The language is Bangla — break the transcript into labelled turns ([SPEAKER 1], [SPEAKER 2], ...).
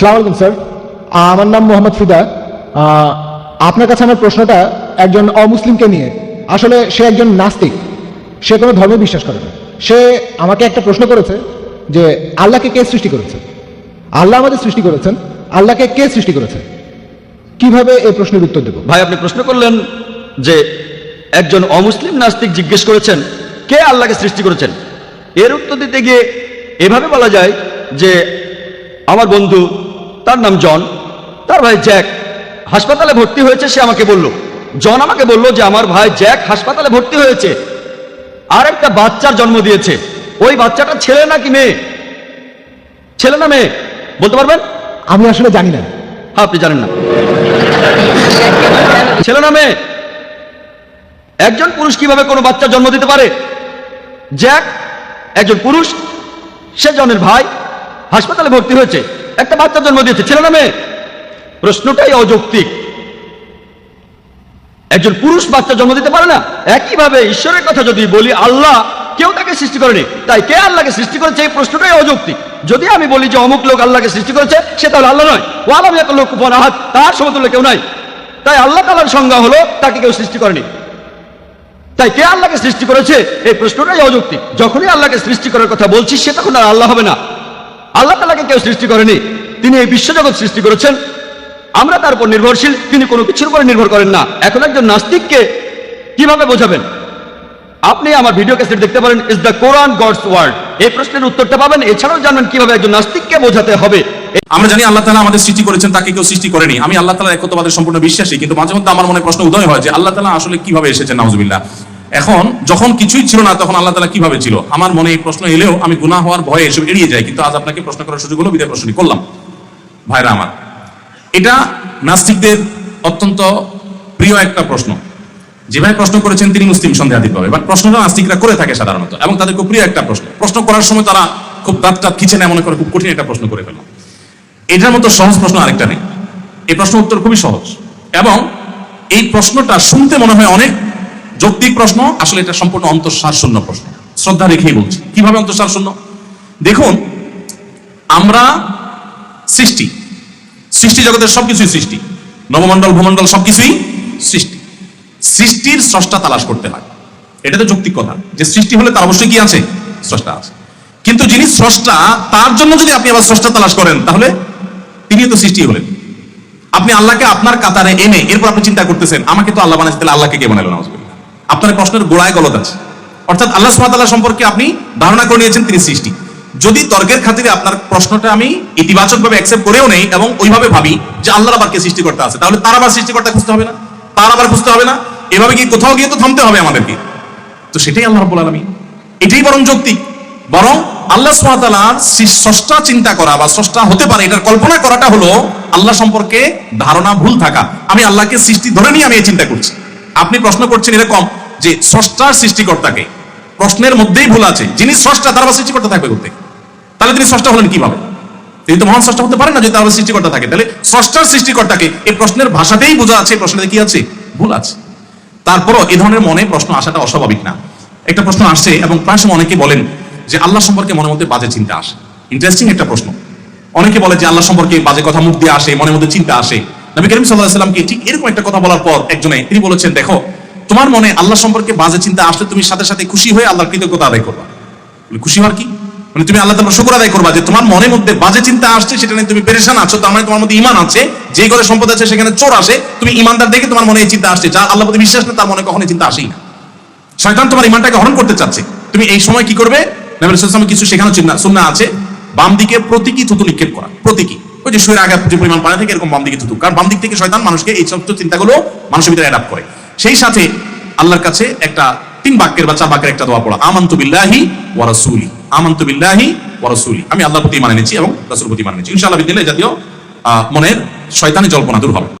[SPEAKER 1] সালাম স্যার। আমার নাম মোহাম্মদ ফিদা। আপনার কাছে আমার প্রশ্নটা একজন অমুসলিমকে নিয়ে। আসলে সে একজন নাস্তিক। সে কোনো ধর্মে বিশ্বাস করে না। সে আমাকে একটা প্রশ্ন করেছে যে, আল্লাহকে কে সৃষ্টি করেছে? আল্লাহ আমাদের সৃষ্টি করেছেন। আল্লাহকে কে সৃষ্টি করেছে? কীভাবে এই প্রশ্নের উত্তর দেব?
[SPEAKER 2] ভাই, আপনি প্রশ্ন করলেন যে, একজন অমুসলিম নাস্তিক জিজ্ঞেস করেছেন, কে আল্লাহকে সৃষ্টি করেছেন? এর উত্তর দিতে গিয়ে এভাবে বলা যায় যে, আমার বন্ধু তার নাম জন। তার ভাই জ্যাক। হাসপাতালে ভর্তি হয়েছে সে আমাকে বলল। জন আমাকে বলল যে আমার ভাই জ্যাক হাসপাতালে ভর্তি হয়েছে। আর একটা বাচ্চার জন্ম দিয়েছে। ওই বাচ্চাটা ছেলে নাকি মেয়ে? ছেলে না মেয়ে? বলতে পারবেন?
[SPEAKER 1] আমি আসলে জানি না।
[SPEAKER 2] হ্যাঁ আপনি জানেন না। ছেলে না মেয়ে? একজন পুরুষ কীভাবে কোনো বাচ্চা জন্ম দিতে পারে? জ্যাক একজন পুরুষ সে জনের ভাই হাসপাতালে ভর্তি হয়েছে। একটা বাচ্চা জন্ম দিয়েছে, ছেলে না মেয়ে? প্রশ্নটাই অযৌক্তিক। একজন পুরুষ বাচ্চা জন্ম দিতে পারে না? একইভাবে ঈশ্বরের কথা যদি বলি, আল্লাহ কেউ তাকে সৃষ্টি করেনি। তাই কে আল্লাহকে সৃষ্টি করেছে? এই প্রশ্নটাই অযৌক্তিক। যদি আমি বলি যে অমুক লোক আল্লাহকে সৃষ্টি করেছে, সে তাহলে আল্লাহ নয়। ও আলম এক লোক আহাত তার সমতুল্য কেউ নাই। তাই আল্লাহ তালার সংজ্ঞা হলো, তাকে কেউ সৃষ্টি করেনি। তাই কে আল্লাহকে সৃষ্টি করেছে? এই প্রশ্নটাই অযৌক্তিক। যখনই আল্লাহকে সৃষ্টি করার কথা বলছি, সে তখন আর আল্লাহ হবে না। আল্লাহ তালাকে কেউ সৃষ্টি করেনি। তিনি এই বিশ্বজগৎ সৃষ্টি করেছেন। আমরা তার উপর নির্ভরশীল, তিনি কোনো কিছুর উপর নির্ভর করেন না। এখন একজন নাস্তিককে কীভাবে বোঝাবেন? আপনি আমার ভিডিও ক্যাসেট দেখতে পারেন is the Quran, God's word. এই প্রশ্নের উত্তরটা পাবেন, এছাড়াও জানবেন কীভাবে একজন নাস্তিককে বোঝাতে হবে।
[SPEAKER 3] আমরা জানি আল্লাহ তালা আমাদের সৃষ্টি করেছেন, তাকে কেউ সৃষ্টি করেনি। আমি আল্লাহ তালা একত্রবাদের সম্পূর্ণ বিশ্বাসী, কিন্তু মাঝে মধ্যে আমার মনে প্রশ্ন উদয় হয় যে আল্লাহ তালা আসলে কীভাবে এসেছেন, নাউজুবিল্লাহ। এখন যখন কিছুই ছিল না, তখন আল্লাহ তালা কীভাবে ছিল? আমার মনে এই প্রশ্ন এলেও আমি গুনাহ হওয়ার ভয়ে এসব এড়িয়ে যাই, কিন্তু আজ আপনাকে প্রশ্ন করার সুযোগ হলো, বিদায় প্রশ্নটি করলাম। ভাইরা আমার, এটা নাস্তিকদের অত্যন্ত প্রিয় একটা প্রশ্ন। যেভাবে প্রশ্ন করেছেন তিনি মুসলিম সন্দেহাতীতভাবে বাট প্রশ্নটা নাস্তিকরা করে থাকে সাধারণত, এবং তাদের খুব প্রিয় একটা প্রশ্ন। প্রশ্ন করার সময় তারা খুব দাঁত টাত খিচে নেয়, মনে করে খুব কঠিন একটা প্রশ্ন করে ফেলো এটার মতো সহজ প্রশ্ন আরেকটা নেই। এই প্রশ্ন উত্তর খুবই সহজ, এবং এই প্রশ্নটা শুনতে মনে হয় অনেক যৌক্তিক প্রশ্ন, আসলে এটা সম্পূর্ণ অন্তঃসার শূন্য প্রশ্ন। শ্রদ্ধা রেখেই বলছি। কীভাবে অন্তঃসার শূন্য দেখুন, আমরা সৃষ্টি। সৃষ্টি জগতের সবকিছুই সৃষ্টি। নবমণ্ডল, ভূমণ্ডল সবকিছুই সৃষ্টি। সৃষ্টির স্রষ্টা তালাশ করতে হয়। এটা তো যৌক্তিক কথা। যে সৃষ্টি হলে তার অবশ্যই কি আছে? স্রষ্টা আছে। কিন্তু যিনি স্রষ্টা, তার জন্য যদি আপনি আবার স্রষ্টা তালাশ করেন, তাহলে তিনি তো সৃষ্টি হলেন। আপনি আল্লাহকে আপনার কাতারে এনে, এরপর আপনি চিন্তা করতেছেন, আমাকে তো আল্লাহ বানাইছে, তাহলে আল্লাহকে কে বানাইলো? না আপনার প্রশ্নের গোড়ায় গলত আছে। অর্থাৎ আল্লাহ সুবহানাহু সম্পর্কে আপনি ধারণা করে নিয়েছেন, তিনি সৃষ্টি। যদি তর্কের খাতিরে আপনার প্রশ্নটা আমি ইতিবাচক ভাবে অ্যাকসেপ্ট করেও নেই এবং ওইভাবে ভাবি যে আল্লাহর আবার কে সৃষ্টিকর্তা আছে, তাহলে তার আবার সৃষ্টিকর্তা খুঁজতে হবে না, তার আবার খুঁজতে হবে না। এভাবে কি কোথাও গিয়ে তো থামতে হবে আমাদেরকে। তো সেটাই আল্লাহ রাব্বুল আলামিন। এটাই বরং যৌক্তিক। বরং আল্লাহ সুবহানাহু স্রষ্টা চিন্তা করা বা স্রষ্টা হতে পারে, এটার কল্পনা করাটা হলো আল্লাহ সম্পর্কে ধারণা ভুল থাকা। আমি আল্লাহকে সৃষ্টি ধরে নিয়ে আমি এই চিন্তা করছি। আপনি প্রশ্ন করছেন এরকম যে স্রষ্টার সৃষ্টিকর্তাকে। প্রশ্নের মধ্যেই ভুল আছে। যিনি স্রষ্টা, তার আবার সৃষ্টিকর্তা থাকবে করতে তাহলে তিনি স্রষ্টা হলেন কীভাবে? তিনি তো মহান স্রষ্টা হতে পারেন না যদি তার সৃষ্টিকর্তা থাকে। তাহলে স্রষ্টার সৃষ্টিকর্তাকে এই প্রশ্নের ভাষাতেই বোঝা আছে, এই প্রশ্নের কি আছে? ভুল আছে। তারপরও এ ধরনের মনে প্রশ্ন আসাটা অস্বাভাবিক না। একটা প্রশ্ন আসছে এবং প্রায় সময় অনেকে বলেন যে আল্লাহ সম্পর্কে মনের মধ্যে বাজে চিন্তা আসে। ইন্টারেস্টিং একটা প্রশ্ন। অনেকে বলে যে আল্লাহ সম্পর্কে বাজে কথা মুখ দিয়ে আসে, মনের মধ্যে চিন্তা আসে। নবী করিম সাল্লাহ সাল্লামকে ঠিক এরকম একটা কথা বলার পর একজনে, তিনি বলেছেন, দেখো, তোমার মনে আল্লাহ সম্পর্কে বাজে চিন্তা আসলে তুমি সাথে সাথে খুশি হয়ে আল্লাহর কৃতজ্ঞতা আদায় করবা। খুশি হওয়ার কি? মানে তুমি আল্লাহ তাআলার শুকর আদায় করবা যে তোমার মনের মধ্যে বাজে চিন্তা আসছে, সেটা নিয়ে তুমি পেরেশান আছো, তার মানে তোমার মধ্যে ইমান আছে। যে ঘরে সম্পদ আছে, সেখানে চোর আসে, তুমি ইমানদার দেখে তোমার মনে এই চিন্তা আসছে যার আল্লাহ প্রতি বিশ্বাস নেই তার মনে কখনো চিন্তা আসেই না। শয়তান তোমার ইমানটাকে হরণ করতে চাচ্ছে। তুমি এই সময় কি করবে? নবী রাসূলুল্লাহ কিছু চিন্তা সুন্নাহ আছে। বাম দিকে প্রতীকী থুতু নিক্ষেপ করা, প্রতীকী। ওই যে শুয়ের আগে যে পরিমাণ পানি থেকে, এরকম বাম দিকে থুতু। কারণ বাম দিক থেকে শয়তান মানুষকে এই সমস্ত চিন্তাগুলো মানুষের ভিতরে অ্যাডাপ্ট করে। সেই সাথে আল্লাহর কাছে একটা তিন বাক্যের বা চার বাক্যের একটা দোয়া পড়া। আমন্ত বিল্লাহি ওয়া রাসূলি। আমান্তু বিল্লাহি ওয়া রাসূলি। আমি আল্লাহর প্রতি মানে নিচ্ছি এবং রাসূলের প্রতি মানে নিচ্ছি ইনশাআল্লাহ বিদিনে জাতীয় মনের শয়তানি জল্পনা দূর হবে।